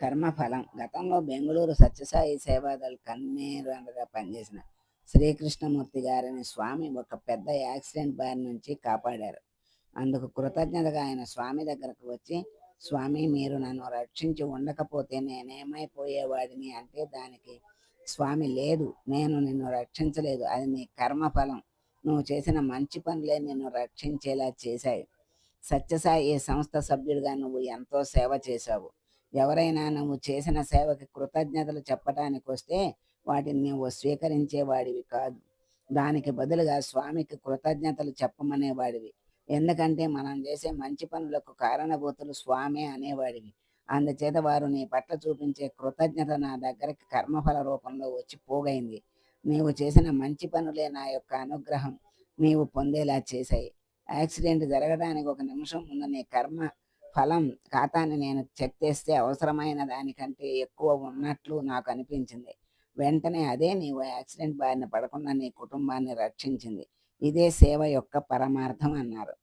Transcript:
కర్మఫలం. గతంలో బెంగళూరు సత్యసాయి సేవాదల్ కన్వీనర్గా పనిచేసిన శ్రీకృష్ణమూర్తి గారిని స్వామి ఒక పెద్ద యాక్సిడెంట్ బారి నుంచి కాపాడారు. అందుకు కృతజ్ఞతగా ఆయన స్వామి దగ్గరకు వచ్చి స్వామి మీరు నన్ను రక్షించి ఉండకపోతే నేనేమైపోయేవాడిని అంటే దానికి స్వామి లేదు. నేను నిన్ను రక్షించలేదు. అది నీ కర్మఫలం. నువ్వు చేసిన మంచి పనులే నిన్ను రక్షించేలా చేశాయి. సత్యసాయి ఈ సంస్థ సభ్యుడిగా నువ్వు ఎంతో సేవ చేశావు. ఎవరైనా నువ్వు చేసిన సేవకి కృతజ్ఞతలు చెప్పడానికి వస్తే వాటిని నువ్వు స్వీకరించేవాడివి కాదు. దానికి బదులుగా స్వామికి కృతజ్ఞతలు చెప్పమనేవాడివి. ఎందుకంటే మనం చేసే మంచి పనులకు కారణభూతులు స్వామే అనేవాడివి. అందుచేత వారు నీ పట్ల చూపించే కృతజ్ఞత నా దగ్గరికి కర్మఫల రూపంలో వచ్చి పోగైంది. నీవు చేసిన మంచి పనులే నా యొక్క అనుగ్రహం. నీవు పొందేలా చేశాయి. యాక్సిడెంట్ జరగడానికి ఒక నిమిషం ముందు నీ కర్మ ఫలం ఖాతాని నేను చెక్ చేస్తే అవసరమైన దానికంటే ఎక్కువ ఉన్నట్లు నాకు అనిపించింది. వెంటనే అదే నీవు యాక్సిడెంట్ బారిన పడకుండా నీ కుటుంబాన్ని రక్షించింది. ఇదే సేవ యొక్క పరమార్థం అన్నారు.